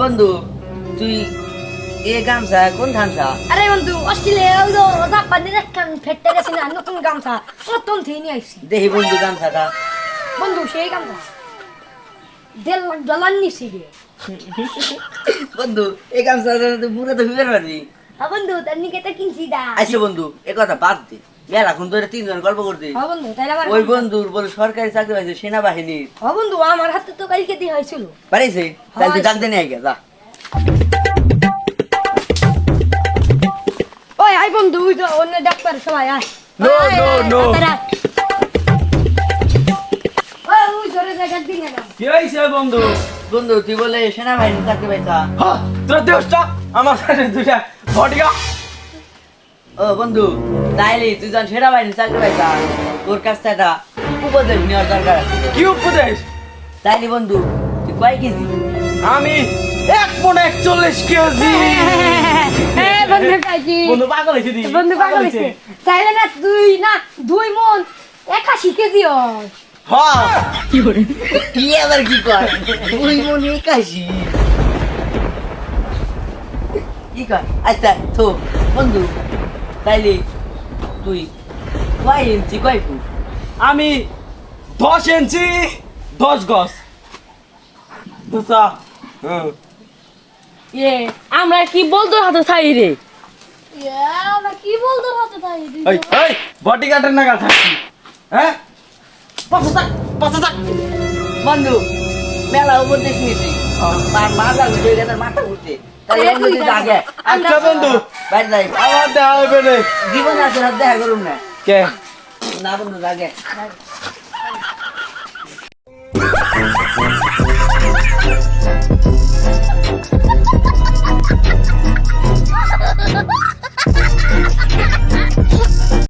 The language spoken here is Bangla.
বন্ধু তুই এ গামছা কোন গামছা? আরে বন্ধু অস্ট্রেলিয়া ওই তো জাপানের একখান ফেটে গেছে না নতুন গামছা নতুন থেকে নিয়ে আসছি দেখি বন্ধু গামছাটা। বন্ধু সেই গামছা। দেড় লাখ ডলার নিছি রে বন্ধু এই গামছাটা তুই পুরো তো ফিরে পারবি হ্যাঁ বন্ধু তার নিকে তো কিনছি দা। আচ্ছা বন্ধু এ কথা বাদ দে। মেলা ধরে তিনজন গল্প করতে। বন্ধু ওই বন্ধুর বলে সরকারি চাকরি পাইছে সেনাবাহিনীর। হ্যাঁ বন্ধু আমার হাতে তো কালকে দিয়ে হয়েছিল। পারিছে? তাহলে তুই হ্যাঁ। নিয়ে যা। ওই আই বন্ধু ওই তো অন্য ডাক্তার সবাই আয়। জায়গা দিন না। কি হয়েছে বন্ধু? বন্ধু তুই বলে সেনাবাহিনীর চাকরি পাইছা। হ্যাঁ, তোর দেহটা আমার সাথে দুইটা। ঘটিকা ও বন্ধু। তাইলে তুই যখন সেনাবাহিনীর চাকরি পাইছা তোর কাছ থেকে একটা উপদেশ নেওয়ার দরকার আছে। কি উপদেশ? তাইলে বন্ধু তুই কয় কেজি? আমি এক মন একচল্লিশ কেজি। হ্যাঁ বন্ধু কাজি বন্ধু পাগল হয়েছে দি বন্ধু পাগল হইছে তাইলে না দুই না দুই মন একাশি কেজি হয়। কি আবার কি কর দুই মন একাশি। কি কর আচ্ছা তো বন্ধু তাইলে তুই কয় ইঞ্চি কয় ফুট? আমি দশ ইঞ্চি দশ গজ। দুসা হ্যাঁ। ইয়ে আমরা কি বলতো হাতে থাই রে? আমরা কি বলতো হতে এই এই বডি গার্ডের নাগাল হ্যাঁ? পাঁচশো থাক বন্ধু মেলা তার মাথা গেছে মাথা ঘুরতে তুই। আগে আচ্ছা বন্ধু। বাইরে যাই। আমার জীবন আছে না দেখা করুন না। কে? না Ha ha ha!